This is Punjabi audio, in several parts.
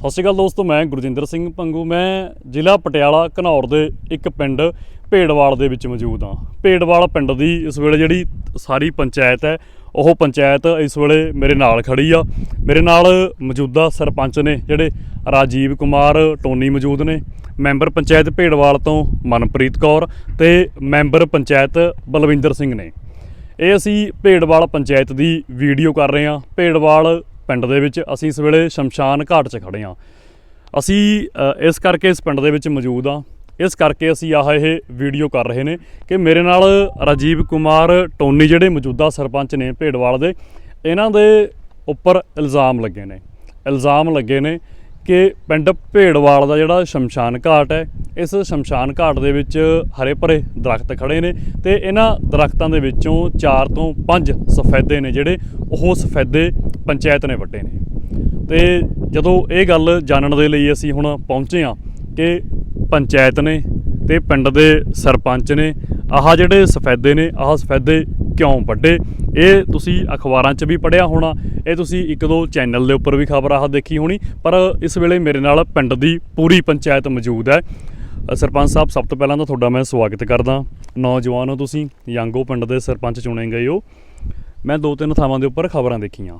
ਸਤਿ ਸ਼੍ਰੀ ਅਕਾਲ ਦੋਸਤੋ, ਮੈਂ ਗੁਰਜਿੰਦਰ ਸਿੰਘ ਪੰਗੂ। ਮੈਂ ਜ਼ਿਲ੍ਹਾ ਪਟਿਆਲਾ, ਘਨੌਰ ਦੇ ਇੱਕ ਪਿੰਡ ਭੇੜਵਾਲ ਦੇ ਵਿੱਚ ਮੌਜੂਦ ਹਾਂ। ਭੇੜਵਾਲ ਪਿੰਡ ਦੀ ਇਸ ਵੇਲੇ ਜਿਹੜੀ ਸਾਰੀ ਪੰਚਾਇਤ ਹੈ, ਉਹ ਪੰਚਾਇਤ ਇਸ ਵੇਲੇ ਮੇਰੇ ਨਾਲ ਖੜੀ ਆ। ਮੇਰੇ ਨਾਲ ਮੌਜੂਦਾ ਸਰਪੰਚ ਨੇ ਜਿਹੜੇ ਰਾਜੀਵ ਕੁਮਾਰ ਟੋਨੀ ਮੌਜੂਦ ਨੇ, ਮੈਂਬਰ ਪੰਚਾਇਤ ਭੇੜਵਾਲ ਤੋਂ ਮਨਪ੍ਰੀਤ ਕੌਰ ਤੇ ਮੈਂਬਰ ਪੰਚਾਇਤ ਬਲਵਿੰਦਰ ਸਿੰਘ ਨੇ। ਇਹ ਅਸੀਂ ਭੇੜਵਾਲ ਪੰਚਾਇਤ ਦੀ ਵੀਡੀਓ ਕਰ ਰਹੇ ਹਾਂ। ਭੇੜਵਾਲ ਪਿੰਡ ਦੇ ਵਿੱਚ ਅਸੀਂ ਇਸ ਵੇਲੇ ਸ਼ਮਸ਼ਾਨ ਘਾਟ 'ਚ ਖੜੇ ਹਾਂ। ਅਸੀਂ ਇਸ ਕਰਕੇ ਇਸ ਪਿੰਡ ਦੇ ਵਿੱਚ ਮੌਜੂਦ ਹਾਂ। ਇਸ ਕਰਕੇ ਅਸੀਂ ਆਹ ਇਹ ਵੀਡੀਓ ਕਰ ਰਹੇ ਨੇ ਕਿ ਮੇਰੇ ਨਾਲ ਰਾਜੀਵ ਕੁਮਾਰ ਟੋਨੀ ਜਿਹੜੇ ਮੌਜੂਦਾ ਸਰਪੰਚ ਨੇ ਭੇੜਵਾਲ ਦੇ, ਇਹਨਾਂ ਦੇ ਉੱਪਰ ਇਲਜ਼ਾਮ ਲੱਗੇ ਨੇ। ਇਲਜ਼ਾਮ ਲੱਗੇ ਨੇ ਕਿ ਪਿੰਡ ਭੇੜਵਾਲ ਦਾ ਜਿਹੜਾ ਸ਼ਮਸ਼ਾਨ ਘਾਟ ਹੈ, ਇਸ ਸ਼ਮਸ਼ਾਨ ਘਾਟ ਦੇ ਵਿੱਚ ਹਰੇ ਭਰੇ ਦਰਖਤ ਖੜੇ ਨੇ ਤੇ ਇਹਨਾਂ ਦਰਖਤਾਂ ਦੇ ਵਿੱਚੋਂ 4 ਤੋਂ 5 ਸਫੈਦੇ ਨੇ ਜਿਹੜੇ, ਉਹ ਸਫੈਦੇ ਪੰਚਾਇਤ ਨੇ ਵੱਡੇ ਨੇ। ਤੇ ਜਦੋਂ ਇਹ ਗੱਲ ਜਾਣਨ ਦੇ ਲਈ ਅਸੀਂ ਹੁਣ ਪਹੁੰਚੇ ਹਾਂ ਕਿ ਪੰਚਾਇਤ ਨੇ ਤੇ ਪਿੰਡ ਦੇ ਸਰਪੰਚ ਨੇ ਆਹ ਜਿਹੜੇ ਸਫੈਦੇ ਨੇ, ਆਹ ਸਫੈਦੇ ਕਿਉਂ ਵੱਡੇ? ਇਹ ਤੁਸੀਂ ਅਖਬਾਰਾਂ 'ਚ ਵੀ ਪੜ੍ਹਿਆ ਹੋਣਾ, ਇਹ ਤੁਸੀਂ ਇੱਕ ਦੋ ਚੈਨਲ ਦੇ ਉੱਪਰ ਵੀ ਖਬਰ ਆਹ ਦੇਖੀ ਹੋਣੀ, ਪਰ ਇਸ ਵੇਲੇ ਮੇਰੇ ਨਾਲ ਪਿੰਡ ਦੀ ਪੂਰੀ ਪੰਚਾਇਤ ਮੌਜੂਦ ਹੈ। ਸਰਪੰਚ ਸਾਹਿਬ, ਸਭ ਤੋਂ ਪਹਿਲਾਂ ਤਾਂ ਤੁਹਾਡਾ ਮੈਂ ਸਵਾਗਤ ਕਰਦਾ। ਨੌਜਵਾਨ ਹੋ ਤੁਸੀਂ, ਯੰਗੋ ਪਿੰਡ ਦੇ ਸਰਪੰਚ ਚੁਣੇ ਗਏ ਹੋ। ਮੈਂ ਦੋ ਤਿੰਨ ਥਾਵਾਂ ਦੇ ਉੱਪਰ ਖਬਰਾਂ ਦੇਖੀਆਂ।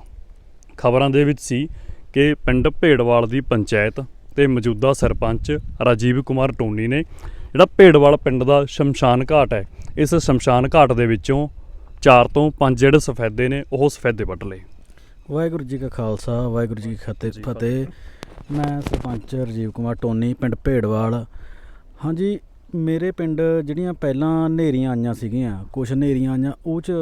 ਖਬਰਾਂ ਦੇ ਵਿੱਚ ਸੀ ਕਿ ਪਿੰਡ ਭੇੜਵਾਲ ਦੀ ਪੰਚਾਇਤ ਤੇ ਮੌਜੂਦਾ ਸਰਪੰਚ ਰਾਜੀਵ ਕੁਮਾਰ ਟੋਨੀ ਨੇ ਜਿਹੜਾ ਭੇੜਵਾਲ ਪਿੰਡ ਦਾ ਸ਼ਮਸ਼ਾਨ ਘਾਟ ਹੈ ਇਸ ਸ਼ਮਸ਼ਾਨ ਘਾਟ ਦੇ ਵਿੱਚੋਂ 4 ਤੋਂ 5 ਜਿਹੜੇ ਸਫੈਦੇ ਨੇ ਉਹ ਸਫੈਦੇ ਵੱਢ ਲਏ। ਵਾਹਿਗੁਰੂ ਜੀ ਕਾ ਖਾਲਸਾ ਵਾਹਿਗੁਰੂ ਜੀ ਕੀ ਫਤਿਹ। ਮੈਂ ਸਰਪੰਚ ਰਜੀਵ ਕੁਮਾਰ ਟੋਨੀ ਪਿੰਡ ਭੇੜਵਾਲ। ਹਾਂਜੀ ਮੇਰੇ ਪਿੰਡ ਜਿਹੜੀਆਂ ਪਹਿਲਾਂ ਹਨੇਰੀਆਂ ਆਈਆਂ ਸੀਗੀਆਂ ਕੁਝ ਹਨੇਰੀਆਂ ਆਈਆਂ, ਉਹ ਚ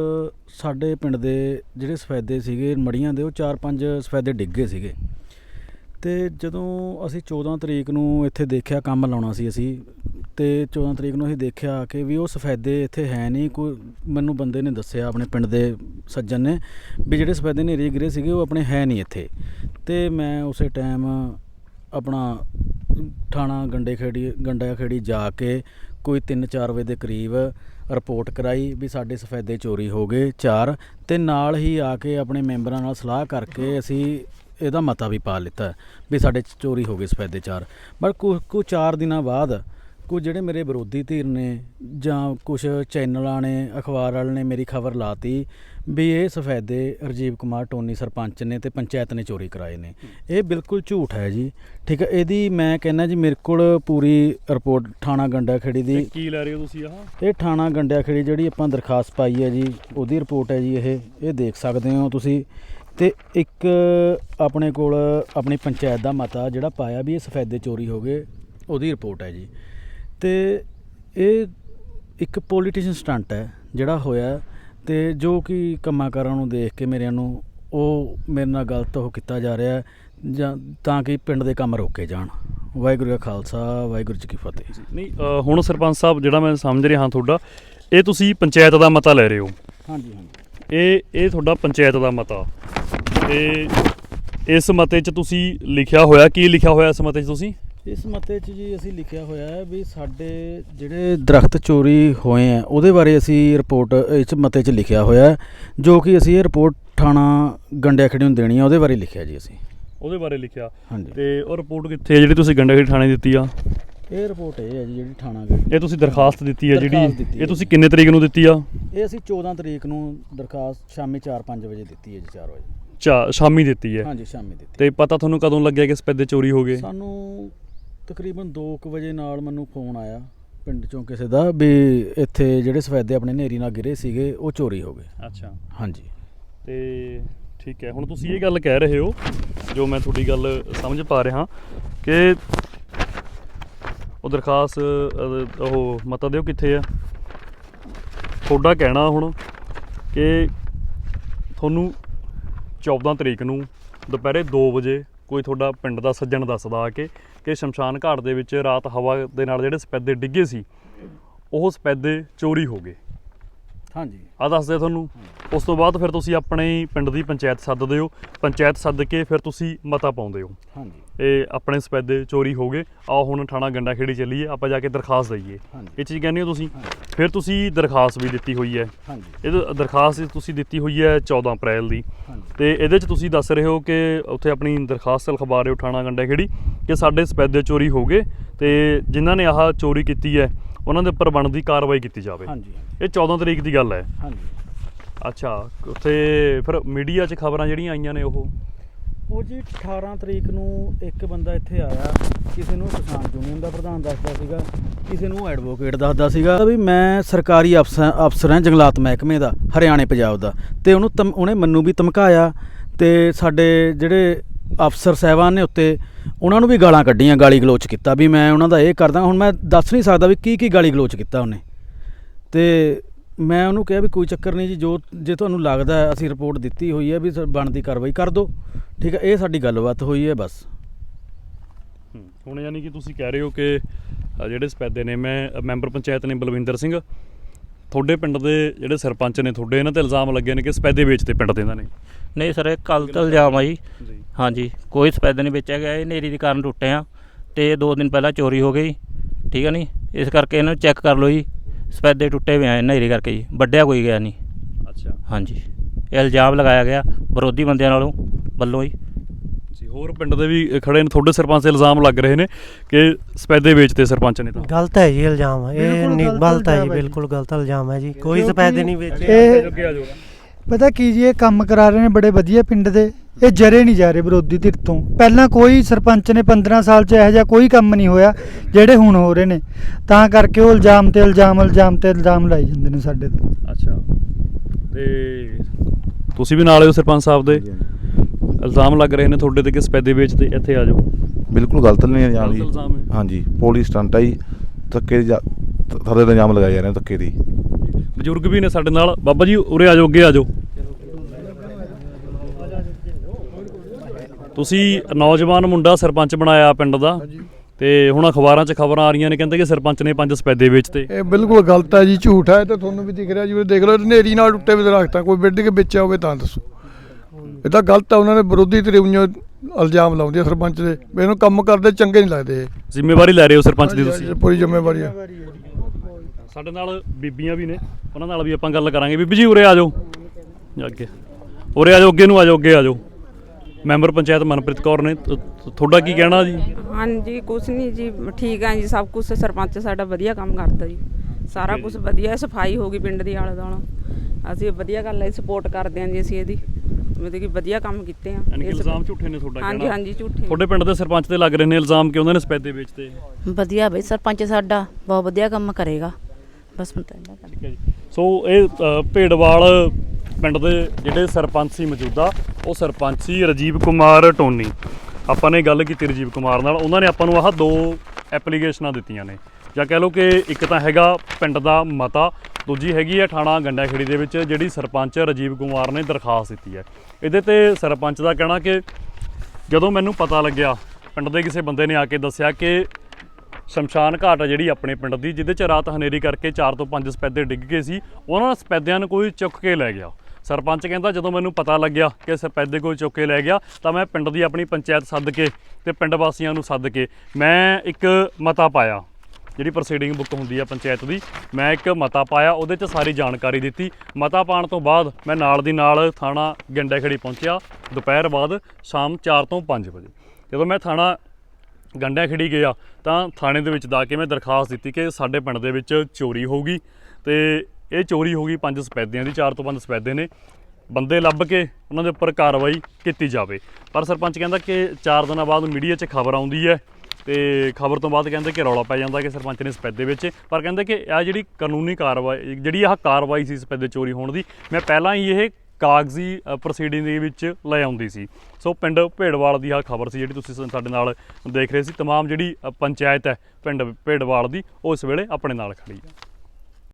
ਸਾਡੇ ਪਿੰਡ ਦੇ ਜਿਹੜੇ ਸਫੈਦੇ ਸੀਗੇ, ਮੜੀਆਂ ਦੇ, ਉਹ 4-5 ਸਫੈਦੇ ਡਿੱਗ ਗਏ ਸੀਗੇ। ਤੇ ਜਦੋਂ ਅਸੀਂ 14 ਤਰੀਕ ਨੂੰ ਇੱਥੇ ਦੇਖਿਆ ਕੰਮ ਲਾਉਣਾ ਸੀ ਅਸੀਂ, ਤੇ 14 ਤਰੀਕ ਨੂੰ ਅਸੀਂ ਦੇਖਿਆ ਕਿ ਵੀ ਉਹ ਸਫੈਦੇ ਇੱਥੇ ਹੈ ਨਹੀਂ, ਕੋਈ ਮੈਨੂੰ ਬੰਦੇ ਨੇ ਦੱਸਿਆ ਆਪਣੇ ਪਿੰਡ ਦੇ ਸੱਜਣ ਨੇ ਵੀ ਜਿਹੜੇ ਸਫੈਦੇ ਨੇਰੇ ਗਿਰੇ ਸੀਗੇ, ਉਹ ਆਪਣੇ ਹੈ ਨਹੀਂ ਇੱਥੇ। ਤੇ ਮੈਂ ਉਸੇ ਟਾਈਮ ਆਪਣਾ ਥਾਣਾ ਗੰਡੇ ਖੇੜੀ ਗੰਡਾ ਖੇੜੀ ਜਾ ਕੇ ਕੋਈ 3-4 ਵਜੇ ਦੇ ਕਰੀਬ ਰਿਪੋਰਟ ਕਰਾਈ ਵੀ ਸਾਡੇ ਸਫੈਦੇ ਚੋਰੀ ਹੋ ਗਏ ਚਾਰ ਤੇ ਨਾਲ ਹੀ ਆ ਕੇ ਆਪਣੇ ਮੈਂਬਰਾਂ ਨਾਲ ਸਲਾਹ ਕਰਕੇ ਅਸੀਂ ਇਹਦਾ ਮਤਾ ਵੀ ਪਾ ਲਿੱਤਾ ਵੀ ਸਾਡੇ ਚੋਰੀ ਹੋ ਗਏ ਸਫੈਦੇ ਚਾਰ। ਪਰ ਕੁ ਕੁ ਚਾਰ ਦਿਨਾਂ ਬਾਅਦ ਕੁਝ ਜਿਹੜੇ ਮੇਰੇ ਵਿਰੋਧੀ ਧਿਰ ਨੇ ਜਾਂ ਕੁਝ ਚੈਨਲਾਂ ਨੇ ਅਖਬਾਰ ਵਾਲੇ ਨੇ ਮੇਰੀ ਖਬਰ ਲਾਤੀ ਵੀ ਇਹ ਸਫੈਦੇ ਰਜੀਵ ਕੁਮਾਰ ਟੋਨੀ ਸਰਪੰਚ ਨੇ ਤੇ ਪੰਚਾਇਤ ਨੇ ਚੋਰੀ ਕਰਾਏ ਨੇ। ਇਹ ਬਿਲਕੁਲ ਝੂਠ ਹੈ ਜੀ। ਠੀਕ ਹੈ ਇਹਦੀ ਮੈਂ ਕਹਿੰਦਾ ਜੀ ਮੇਰੇ ਕੋਲ ਪੂਰੀ ਰਿਪੋਰਟ ਥਾਣਾ ਗੰਡਾ ਖੇੜੀ ਦੀ ਕੀ ਲੈ ਰਹੇ ਹੋ ਤੁਸੀਂ ਆਹ? ਇਹ ਥਾਣਾ ਗੰਡਿਆ ਖੇੜੀ ਜਿਹੜੀ ਆਪਾਂ ਦਰਖਾਸਤ ਪਾਈ ਹੈ ਜੀ ਉਹਦੀ ਰਿਪੋਰਟ ਹੈ ਜੀ ਇਹ। ਇਹ ਦੇਖ ਸਕਦੇ ਹੋ ਤੁਸੀਂ। ਤੇ ਇੱਕ ਆਪਣੇ ਕੋਲ ਆਪਣੀ ਪੰਚਾਇਤ ਦਾ ਮਤਾ ਜਿਹੜਾ ਪਾਇਆ ਵੀ ਇਹ ਸਫੈਦੇ ਚੋਰੀ ਹੋ ਗਏ ਉਹਦੀ ਰਿਪੋਰਟ ਹੈ ਜੀ। ਤੇ ਇਹ ਇੱਕ ਪੋਲੀਟੀਸ਼ੀਅਨ ਸਟੰਟ ਹੈ ਜਿਹੜਾ ਹੋਇਆ ਤੇ ਜੋ ਕਿ ਕੰਮਾਂ ਕਾਰਾਂ ਨੂੰ ਦੇਖ ਕੇ ਮੇਰਿਆਂ ਨੂੰ ਉਹ ਮੇਰੇ ਨਾਲ ਗਲਤ ਉਹ ਕੀਤਾ ਜਾ ਰਿਹਾ ਜਾਂ ਤਾਂ ਕਿ ਪਿੰਡ ਦੇ ਕੰਮ ਰੋਕੇ ਜਾਣ। ਵਾਹਿਗੁਰੂ ਜੀ ਕਾ ਖਾਲਸਾ ਵਾਹਿਗੁਰੂ ਜੀ ਕੀ ਫਤਿਹ। ਨਹੀਂ ਹੁਣ ਸਰਪੰਚ ਸਾਹਿਬ ਜਿਹੜਾ ਮੈਂ ਸਮਝ ਰਿਹਾ ਹਾਂ ਤੁਹਾਡਾ ਇਹ ਤੁਸੀਂ ਪੰਚਾਇਤ ਦਾ ਮਤਾ ਲੈ ਰਹੇ ਹੋ। ਹਾਂਜੀ ਹਾਂਜੀ। ਇਹ ਇਹ ਤੁਹਾਡਾ ਪੰਚਾਇਤ ਦਾ ਮਤਾ। ਤੇ ਇਸ ਮਤੇ 'ਚ ਤੁਸੀਂ ਲਿਖਿਆ ਹੋਇਆ ਕੀ ਲਿਖਿਆ ਹੋਇਆ ਇਸ ਮਤੇ 'ਚ ਤੁਸੀਂ? ਇਸ ਮਤੇ 'ਚ ਜੀ ਅਸੀਂ ਲਿਖਿਆ ਹੋਇਆ ਹੈ ਵੀ ਸਾਡੇ ਜਿਹੜੇ ਦਰਖਤ ਚੋਰੀ ਹੋਏ ਆ ਉਹਦੇ ਬਾਰੇ ਅਸੀਂ ਰਿਪੋਰਟ ਇਸ ਮਤੇ 'ਚ ਲਿਖਿਆ ਹੋਇਆ ਹੈ, ਜੋ ਕਿ ਅਸੀਂ ਇਹ ਰਿਪੋਰਟ ਥਾਣਾ ਗੰਡਿਆ ਖੜੀ ਨੂੰ ਦੇਣੀ ਆ ਉਹਦੇ ਬਾਰੇ ਲਿਖਿਆ ਜੀ ਅਸੀਂ। ਉਹਦੇ ਬਾਰੇ ਲਿਖਿਆ। ਹਾਂਜੀ। ਤੇ ਉਹ ਰਿਪੋਰਟ ਕਿੱਥੇ ਹੈ ਜਿਹੜੀ ਤੁਸੀਂ ਗੰਡਾਖੇੜੀ ਥਾਣੇ ਦਿੱਤੀ ਆ? ਇਹ ਰਿਪੋਰਟ ਇਹ ਹੈ ਜੀ ਜਿਹੜੀ ਥਾਣਾ ਗਈ ਇਹ ਤੁਸੀਂ ਦਰਖਾਸਤ ਦਿੱਤੀ ਹੈ ਦਰਖਾਸਤ ਜਿਹੜੀ ਇਹ ਤੁਸੀਂ ਕਿੰਨੇ ਤਰੀਕ ਨੂੰ ਦਿੱਤੀ ਆ? ਇਹ ਅਸੀਂ 14 ਤਰੀਕ ਨੂੰ ਦਰਖਾਸਤ ਸ਼ਾਮੀ 4-5 ਵਜੇ ਦਿੱਤੀ ਹੈ ਜੀ 4 ਵਜੇ। ਚਾ ਸ਼ਾਮੀ ਦਿੱਤੀ ਹੈ। ਹਾਂਜੀ ਸ਼ਾਮੀ ਦਿੱਤੀ ਤੇ ਪਤਾ ਤੁਹਾਨੂੰ ਕਦੋਂ ਲੱਗਿਆ ਕਿ ਸਪੈਦੇ ਚੋਰੀ ਹੋ ਗਏ ਸਾਨੂੰ ਤਕਰੀਬਨ 2 ਵਜੇ ਨਾਲ ਮੈਨੂੰ ਫੋਨ ਆਇਆ ਪਿੰਡ ਚੋਂ ਕਿਸੇ ਦਾ ਵੀ ਇੱਥੇ ਜਿਹੜੇ ਸਫੈਦੇ ਆਪਣੇ ਨੇਰੀ ਨਾਲ ਗਿਰੇ ਸੀਗੇ ਉਹ ਚੋਰੀ ਹੋ ਗਏ। ਅੱਛਾ। ਹਾਂਜੀ। ਤੇ ਠੀਕ ਹੈ ਹੁਣ ਤੁਸੀਂ ਇਹ ਗੱਲ ਕਹਿ ਰਹੇ ਹੋ ਜੋ ਮੈਂ ਤੁਹਾਡੀ ਗੱਲ ਸਮਝ ਪਾ ਰਿਹਾ ਕਿ ਉਹ ਦਰਖਾਸਤ ਅਹ, ਉਹ ਮਤਾ ਦਿਓ ਕਿੱਥੇ ਆ? ਤੁਹਾਡਾ ਕਹਿਣਾ ਹੁਣ ਕਿ ਤੁਹਾਨੂੰ 14 ਤਰੀਕ ਨੂੰ ਦੁਪਹਿਰੇ 2 ਵਜੇ ਕੋਈ ਤੁਹਾਡਾ ਪਿੰਡ ਦਾ ਸੱਜਣ ਦੱਸਦਾ ਆ ਕੇ ਕਿ ਸ਼ਮਸ਼ਾਨ ਘਾਟ ਦੇ ਵਿੱਚ ਰਾਤ ਹਵਾ ਦੇ ਨਾਲ ਜਿਹੜੇ ਸਪੈਦੇ ਡਿੱਗੇ ਸੀ, ਉਹ ਸਪੈਦੇ ਚੋਰੀ ਹੋ ਗਏ। ਹਾਂਜੀ। ਆ ਦੱਸਦੇ ਤੁਹਾਨੂੰ। ਉਸ ਤੋਂ ਬਾਅਦ ਫਿਰ ਤੁਸੀਂ ਆਪਣੇ ਪਿੰਡ ਦੀ ਪੰਚਾਇਤ ਸੱਦਦੇ ਹੋ ਪੰਚਾਇਤ ਸੱਦ ਕੇ ਫਿਰ ਤੁਸੀਂ ਮਤਾ ਪਾਉਂਦੇ ਹੋ। ਹਾਂਜੀ। ਇਹ ਆਪਣੇ ਸਪੈਦੇ ਚੋਰੀ ਹੋ ਗਏ। ਆਓ ਹੁਣ ਥਾਣਾ ਗੰਡਾ ਖੇੜੀ ਚੱਲੀਏ ਆਪਾਂ ਜਾ ਕੇ ਦਰਖਾਸਤ ਦਈਏ। ਇਹ ਚੀਜ਼ ਕਹਿੰਦੇ ਹੋ ਤੁਸੀਂ। ਫਿਰ ਤੁਸੀਂ ਦਰਖਾਸਤ ਵੀ ਦਿੱਤੀ ਹੋਈ ਹੈ। ਹਾਂਜੀ। ਇਹ ਦਰਖਾਸਤ ਤੁਸੀਂ ਦਿੱਤੀ ਹੋਈ ਹੈ 14 ਅਪ੍ਰੈਲ ਦੀ। ਤੇ ਇਹਦੇ 'ਚ ਤੁਸੀਂ ਦੱਸ ਰਹੇ ਹੋ ਕਿ ਉੱਥੇ ਆਪਣੀ ਦਰਖਾਸਤ ਲਿਖਵਾ ਰਹੇ ਹੋ ਥਾਣਾ ਗੰਡਾ ਖੇੜੀ ਕਿ ਸਾਡੇ ਸਪੈਦੇ ਚੋਰੀ ਹੋ ਗਏ ਤੇ ਜਿਨ੍ਹਾਂ ਨੇ ਆਹ ਚੋਰੀ ਕੀਤੀ ਹੈ ਉਹਨਾਂ ਦੇ ਉੱਪਰ ਬਣਦੀ ਕਾਰਵਾਈ ਕੀਤੀ ਜਾਵੇ। ਹਾਂਜੀ ਇਹ 14 ਤਰੀਕ ਦੀ ਗੱਲ ਹੈ। ਹਾਂਜੀ। ਅੱਛਾ ਉੱਥੇ ਫਿਰ ਮੀਡੀਆ 'ਚ ਖਬਰਾਂ ਜਿਹੜੀਆਂ ਆਈਆਂ ਨੇ ਉਹ? ਉਹ ਜੀ 18 ਤਰੀਕ ਨੂੰ ਇੱਕ ਬੰਦਾ ਇੱਥੇ ਆਇਆ ਕਿਸੇ ਨੂੰ ਕਿਸਾਨ ਯੂਨੀਅਨ ਦਾ ਪ੍ਰਧਾਨ ਦੱਸਦਾ ਸੀਗਾ ਕਿਸੇ ਨੂੰ ਐਡਵੋਕੇਟ ਦੱਸਦਾ ਸੀਗਾ ਵੀ ਮੈਂ ਸਰਕਾਰੀ ਅਫਸਰ ਅਫਸਰ ਹਾਂ ਜੰਗਲਾਤ ਮਹਿਕਮੇ ਦਾ ਹਰਿਆਣੇ ਪੰਜਾਬ ਦਾ। ਤੇ ਉਹਨੂੰ ਉਹਨੇ ਮੈਨੂੰ ਵੀ ਧਮਕਾਇਆ ਤੇ ਸਾਡੇ ਜਿਹੜੇ ਅਫਸਰ ਸਹਿਬਾਨ ਨੇ ਉੱਤੇ ਉਹਨਾਂ ਨੂੰ ਵੀ ਗਾਲਾਂ ਕੱਢੀਆਂ, ਗਾਲੀ ਗਲੋਚ ਕੀਤਾ ਵੀ ਮੈਂ ਉਹਨਾਂ ਦਾ ਇਹ ਕਰਦਾ, ਹੁਣ ਮੈਂ ਦੱਸ ਨਹੀਂ ਸਕਦਾ ਵੀ ਕੀ ਕੀ ਗਾਲੀ ਗਲੋਚ ਕੀਤਾ ਉਹਨੇ। ਤੇ ਮੈਂ ਉਹਨੂੰ ਕਿਹਾ ਵੀ ਕੋਈ ਚੱਕਰ ਨਹੀਂ ਜੀ, ਜੋ ਜੇ ਤੁਹਾਨੂੰ ਲੱਗਦਾ ਅਸੀਂ ਰਿਪੋਰਟ ਦਿੱਤੀ ਹੋਈ ਹੈ ਵੀ ਸ- ਬਣਦੀ ਕਾਰਵਾਈ ਕਰ ਦਿਓ। ਠੀਕ ਹੈ, ਇਹ ਸਾਡੀ ਗੱਲਬਾਤ ਹੋਈ ਹੈ ਬਸ। ਹੁਣ ਯਾਨੀ ਕਿ ਤੁਸੀਂ ਕਹਿ ਰਹੇ ਹੋ ਕਿ ਜਿਹੜੇ ਸਪੈਦੇ ਨੇ, ਮੈਂ ਮੈਂਬਰ ਪੰਚਾਇਤ ਨੇ ਬਲਵਿੰਦਰ ਸਿੰਘ ਤੁਹਾਡੇ ਪਿੰਡ ਦੇ ਜਿਹੜੇ ਸਰਪੰਚ ਨੇ ਤੁਹਾਡੇ ਇਹਨਾਂ ਤੇ ਇਲਜ਼ਾਮ ਲੱਗੇ ਨੇ ਕਿ ਸਪੈਦੇ ਵੇਚਦੇ ਪਿੰਡ ਦੇ ਇਹਨਾਂ ਨੇ? ਨਹੀਂ ਸਰ ਇਹ ਕੱਲ ਤੋਂ ਇਲਜ਼ਾਮ ਆ ਜੀ। ਹਾਂਜੀ ਕੋਈ ਸਪੈਦ ਨਹੀਂ ਵੇਚਿਆ ਗਿਆ ਇਹ ਨੇਰੀ ਦੇ ਕਾਰਨ ਟੁੱਟੇ ਆ ਤੇ ਦੋ ਦਿਨ ਪਹਿਲਾਂ ਚੋਰੀ ਹੋ ਗਈ ਠੀਕ ਹੈ ਨਹੀਂ ਇਸ ਕਰਕੇ ਇਹਨਾਂ ਨੂੰ ਚੈੱਕ ਕਰ ਲਓ ਜੀ ਸਪੈਦੇ ਟੁੱਟੇ ਹੋਏ ਆ ਨੇਰੀ ਕਰਕੇ ਜੀ ਵੱਡਿਆ ਕੋਈ ਗਿਆ ਨਹੀਂ ਅੱਛਾ। ਹਾਂਜੀ ਇਹ ਇਲਜ਼ਾਮ ਲਗਾਇਆ ਗਿਆ ਵਿਰੋਧੀ ਬੰਦਿਆਂ ਨਾਲੋਂ ਵੱਲੋਂ ਜੀ। ਹੋਰ ਪਿੰਡ ਦੇ ਵੀ ਖੜੇ ਨੇ ਤੁਹਾਡੇ ਸਰਪੰਚ ਤੇ ਇਲਜ਼ਾਮ ਲੱਗ ਰਹੇ ਨੇ ਕਿ ਸਪੈਦੇ ਵੇਚਦੇ ਸਰਪੰਚ ਨੇ ਤਾਂ। ਗਲਤ ਹੈ ਜੀ ਇਲਜ਼ਾਮ ਇਹ ਬਿਲਕੁਲ ਨਹੀਂ ਗਲਤ ਗਲਤ ਹੈ ਜੀ ਇਲਜ਼ਾਮ ਹੈ ਜੀ। ਬਿਲਕੁਲ ਗਲਤ ਇਲਜ਼ਾਮ ਹੈ ਜੀ। ਕੋਈ ਕਿਉਂਕਿ ਸਫੈਦ ਨਹੀਂ ਵੇਚੇ। ਇਹ ਅੱਗੇ ਆ ਜਾਓ ਪਤਾ ਕੀ ਜੀ ਇਹ ਕੰਮ ਕਰਾ ਰਹੇ ਨੇ ਬੜੇ ਵਧੀਆ ਪਿੰਡ ਦੇ। ਇਹ ਜਰੇ ਨਹੀਂ ਜਾ ਰਹੇ ਵਿਰੋਧੀ ਧਿਰ ਤੋਂ। ਪਹਿਲਾਂ ਕੋਈ ਸਰਪੰਚ ਨੇ 15 ਸਾਲ ਚ ਇਹੋ ਜਿਹਾ ਕੋਈ ਕੰਮ ਨਹੀਂ ਹੋਇਆ ਜਿਹੜੇ ਹੁਣ ਹੋ ਰਹੇ ਨੇ। ਤਾਂ ਕਰਕੇ ਉਹ ਇਲਜ਼ਾਮ ਤੇ ਇਲਜ਼ਾਮ ਇਲਜ਼ਾਮ ਤੇ ਇਲਜ਼ਾਮ ਲਾਈ ਜਾਂਦੇ ਨੇ ਸਾਡੇ ਤੇ। ਅੱਛਾ। ਤੇ ਤੁਸੀਂ ਵੀ ਨਾਲ ਹੋ ਸਰਪੰਚ ਸਾਹਿਬ ਦੇ? ਇਲਜ਼ਾਮ ਲੱਗ ਰਹੇ ਨੇ ਤੁਹਾਡੇ ਤੇ ਕਿ ਸਪੈਦੇ ਵੇਚਦੇ ਇੱਥੇ ਆ ਜਾਓ। ਬਿਲਕੁਲ ਗਲਤ ਨੇ ਇਲਜ਼ਾਮ ਗਲਤ ਜੀ ਇਲਜ਼ਾਮ ਹੈ। ਹਾਂਜੀ ਪੁਲਿਸ ਸਟੰਟ ਆ ਜੀ। ਧੱਕੇ ਦੀ ਥੱਲੇ ਤੇ ਇਲਜ਼ਾਮ ਲਗਾਏ ਜਾ ਰਹੇ ਨੇ ਧੱਕੇ ਦੀ। ਬਜ਼ੁਰਗ ਵੀ ਨੇ ਸਾਡੇ ਨਾਲ। ਬਾਬਾ ਜੀ ਉਰੇ ਆ ਜਾਓ ਅੱਗੇ ਆ ਜਾਓ। ਤੁਸੀਂ ਨੌਜਵਾਨ ਮੁੰਡਾ ਸਰਪੰਚ ਬਣਾਇਆ ਪਿੰਡ ਦਾ। ਤੇ ਹੁਣ ਅਖਬਾਰਾਂ 'ਚ ਖਬਰਾਂ ਆ ਰਹੀਆਂ ਨੇ ਕਹਿੰਦੇ ਕਿ ਸਰਪੰਚ ਨੇ ਪੰਜ ਸਪੈਦੇ ਵੇਚਤੇ ਇਹ ਬਿਲਕੁਲ ਗਲਤ ਹੈ ਜੀ ਝੂਠ ਹੈ। ਤੇ ਤੁਹਾਨੂੰ ਵੀ ਦਿਖ ਰਿਹਾ ਜੀ ਦੇਖ ਲਓ ਹਨੇਰੀ ਨਾਲ ਟੁੱਟੇ ਹੋਏ ਦਰਖਤਾਂ ਕੋਈ ਵਿੱਢ ਕੇ ਵੇਚਿਆ ਹੋਵੇ ਤਾਂ ਦੱਸੋ। ਇਹ ਤਾਂ ਗਲਤ ਹੈ ਉਹਨਾਂ ਨੇ ਵਿਰੋਧੀ ਧਿਰ ਉਈਓ ਇਲਜ਼ਾਮ ਲਾਉਂਦੇ ਆ ਸਰਪੰਚ ਦੇ। ਵੀ ਇਹਨੂੰ ਕੰਮ ਕਰਦੇ ਚੰਗੇ ਨਹੀਂ ਲੱਗਦੇ ਇਹ। ਜ਼ਿੰਮੇਵਾਰੀ ਲੈ ਰਹੇ ਹੋ ਸਰਪੰਚ ਦੀ ਤੁਸੀਂ? ਪੂਰੀ ਜ਼ਿੰਮੇਵਾਰੀ ਹੈ ਸਾਡੇ ਨਾਲ ਬੀਬੀਆਂ ਵੀ ਨੇ ਉਹਨਾਂ ਨਾਲ ਵੀ ਆਪਾਂ ਗੱਲ ਕਰਾਂਗੇ। ਬੀਬੀ ਜੀ ਉਰੇ ਆ ਜਾਓ। ਜਾ ਅੱਗੇ। ਉਰੇ ਆ ਜਾਓ ਅੱਗੇ ਨੂੰ ਆ ਜਾਓ ਅੱਗੇ ਆ ਜਾਓ। ਮੈਂਬਰ ਪੰਚਾਇਤ ਮਨਪ੍ਰੀਤ ਕੌਰ ਨੇ ਤ- ਤ- ਤੁਹਾਡਾ ਕੀ ਕਹਿਣਾ ਜੀ? ਹਾਂਜੀ ਕੁਛ ਨਹੀਂ ਜੀ ਠੀਕ ਆ ਜੀ ਸਭ ਕੁਝ ਸਰਪੰਚ ਸਾਡਾ ਵਧੀਆ ਕੰਮ ਕਰਦਾ ਜੀ। ਸਾਰਾ ਕੁਝ ਵਧੀਆ ਸਫ਼ਾਈ ਹੋ ਗਈ ਪਿੰਡ ਦੀ ਆਲੇ ਦੁਆਲੇ ਅਸੀਂ ਵਧੀਆ ਗੱਲ ਹੈ ਸਪੋਰਟ ਕਰਦੇ ਹਾਂ ਜੀ ਅਸੀਂ ਇਹਦੀ। ਮਤਲਬ ਕਿ ਵਧੀਆ ਕੰਮ ਕੀਤੇ ਆ। ਯਾਨੀ ਕਿ ਇਸ- ਇਲਜ਼ਾਮ ਝੂਠੇ ਨੇ ਤੁਹਾਡਾ ਹਾਂਜੀ ਕਹਿਣਾ। ਹਾਂਜੀ ਝੂਠੇ ਤੁਹਾਡੇ ਪਿੰਡ ਦੇ ਸਰਪੰਚ ਤੇ ਲੱਗ ਰਹੇ ਨੇ ਇਲਜ਼ਾਮ ਕਿ ਉਹਨਾਂ ਨੇ ਸਪੈਦੇ ਵੇਚਤੇ? ਵਧੀਆ ਬਈ ਸਰਪੰਚ ਸਾਡਾ ਬਹੁਤ ਵਧੀਆ ਕੰਮ ਕਰੇਗਾ। ਬਸ ਮੈਂ ਤਾਂ ਇੰਨਾ ਕਹਿਣਾ। ਠੀਕ ਹੈ ਜੀ। ਸੋ ਇਹ ਅ, ਭੇਡਵਾਲ ਪਿੰਡ ਦੇ ਜਿਹੜੇ ਸਰਪੰਚ ਸੀ ਮੌਜੂਦਾ ਉਹ ਸਰਪੰਚ ਸੀ ਰਾਜੀਵ ਕੁਮਾਰ ਟੋਨੀ। ਆਪਾਂ ਨੇ ਗੱਲ ਕੀਤੀ ਰਾਜੀਵ ਕੁਮਾਰ ਨਾਲ। ਉਹਨਾਂ ਨੇ ਆਪਾਂ ਨੂੰ ਆਹ ਦੋ ਐਪਲੀਕੇਸ਼ਨਾਂ ਦਿੱਤੀਆਂ ਨੇ। ਜਾਂ ਕਹਿ ਲਓ ਕਿ ਇੱਕ ਤਾਂ ਹੈਗਾ ਪਿੰਡ ਦਾ ਮਤਾ, ਦੂਜੀ ਹੈਗੀ ਹੈ ਥਾਣਾ ਗੰਡਾਖੇੜੀ ਦੇ ਵਿੱਚ ਜਿਹੜੀ ਸਰਪੰਚ ਰਾਜੀਵ ਕੁਮਾਰ ਨੇ ਦਰਖਾਸਤ ਦਿੱਤੀ ਹੈ। ਇਹਦੇ ਤੇ ਸਰਪੰਚ ਦਾ ਕਹਿਣਾ ਕਿ ਜਦੋਂ ਮੈਨੂੰ ਪਤਾ ਲੱਗਿਆ, ਪਿੰਡ ਦੇ ਕਿਸੇ ਬੰਦੇ ਨੇ ਆ ਕੇ ਦੱਸਿਆ ਕਿ ਸ਼ਮਸ਼ਾਨ ਘਾਟ ਆ ਜਿਹੜੀ ਆਪਣੇ ਪਿੰਡ ਦੀ, ਜਿਹਦੇ ਚ ਰਾਤ ਹਨੇਰੀ ਕਰਕੇ 4 ਤੋਂ 5 ਸਪੈਦੇ ਡਿੱਗ ਗਏ ਸੀ, ਉਹਨਾਂ ਸਪੈਦਿਆਂ ਨੂੰ ਕੋਈ ਚੁੱਕ ਕੇ ਲੈ ਗਿਆ। ਸਰਪੰਚ ਕਹਿੰਦਾ, ਜਦੋਂ ਮੈਨੂੰ ਪਤਾ ਲੱਗਿਆ ਕਿ ਸਪੈਦੇ ਕੋਈ ਚੁੱਕ ਕੇ ਲੈ ਗਿਆ, ਤਾਂ ਮੈਂ ਪਿੰਡ ਦੀ ਆਪਣੀ ਪੰਚਾਇਤ ਸੱਦ ਕੇ ਤੇ ਪਿੰਡ ਵਾਸੀਆਂ ਨੂੰ ਸੱਦ ਕੇ ਮੈਂ ਇੱਕ ਮਤਾ ਪਾਇਆ। ਜਿਹੜੀ ਪ੍ਰੋਸੀਡਿੰਗ ਬੁੱਕ ਹੁੰਦੀ ਆ ਪੰਚਾਇਤ ਦੀ, ਮੈਂ ਇੱਕ ਮਤਾ ਪਾਇਆ, ਉਹਦੇ 'ਚ ਸਾਰੀ ਜਾਣਕਾਰੀ ਦਿੱਤੀ। ਮਤਾ ਪਾਉਣ ਤੋਂ ਬਾਅਦ ਮੈਂ ਨਾਲ ਦੀ ਨਾਲ ਥਾਣਾ ਗੰਡਾ ਖੜੀ ਪਹੁੰਚਿਆ, ਦੁਪਹਿਰ ਬਾਅਦ ਸ਼ਾਮ 4 ਤੋਂ 5 ਵਜੇ। ਜਦੋਂ ਮੈਂ ਥਾਣਾ ਗੰਡਿਆਂ ਖੜੀ ਗਿਆ, ਤਾਂ ਥਾਣੇ ਦੇ ਵਿੱਚ ਜਾ ਕੇ ਮੈਂ ਦਰਖਾਸਤ ਦਿੱਤੀ ਕਿ ਸਾਡੇ ਪਿੰਡ ਦੇ ਵਿੱਚ ਚੋਰੀ ਹੋ ਗਈ ਤੇ ਇਹ ਚੋਰੀ ਹੋ ਗਈ ਪੰਜ ਸਪੈਦਿਆਂ ਦੀ, ਚਾਰ ਤੋਂ ਪੰਜ ਸਪੈਦੇ ਨੇ। ਬੰਦੇ ਲੱਭ ਕੇ ਉਹਨਾਂ ਦੇ ਉੱਪਰ ਕਾਰਵਾਈ ਕੀਤੀ ਜਾਵੇ। ਪਰ ਸਰਪੰਚ ਕਹਿੰਦਾ ਕਿ 4 ਦਿਨਾਂ ਬਾਅਦ ਮੀਡੀਆ 'ਚ ਖਬਰ ਆਉਂਦੀ ਹੈ ਤੇ ਖਬਰ ਤੋਂ ਬਾਅਦ ਕਹਿੰਦੇ ਕਿ ਰੌਲਾ ਪੈ ਜਾਂਦਾ ਕਿ ਸਰਪੰਚ ਨੇ ਸਪੈਦੇ ਵਿੱਚ। ਪਰ ਕਹਿੰਦੇ ਕਿ ਇਹ ਜਿਹੜੀ ਕਾਨੂੰਨੀ ਕਾਰਵਾਈ, ਜਿਹੜੀ ਆਹ ਕਾਰਵਾਈ ਸੀ ਸਪੈਦੇ ਚੋਰੀ ਹੋਣ ਦੀ, ਮੈਂ ਪਹਿਲਾਂ ਹੀ ਇਹ ਕਾਗਜ਼ੀ ਪ੍ਰੋਸੀਡਿੰਗ ਦੇ ਵਿੱਚ ਲੈ ਆਉਂਦੀ ਸੀ। ਸੋ ਪਿੰਡ ਭੇੜਵਾਲ ਦੀ ਆਹ ਖਬਰ ਸੀ ਜਿਹੜੀ ਤੁਸੀਂ ਸ- ਸਾਡੇ ਨਾਲ ਦੇਖ ਰਹੇ ਸੀ। ਤਮਾਮ ਜਿਹੜੀ ਪੰਚਾਇਤ ਹੈ ਪਿੰਡ ਭੇੜਵਾਲ ਦੀ, ਉਹ ਇਸ ਵੇਲੇ ਆਪਣੇ ਨਾਲ ਖੜੀ ਹੈ।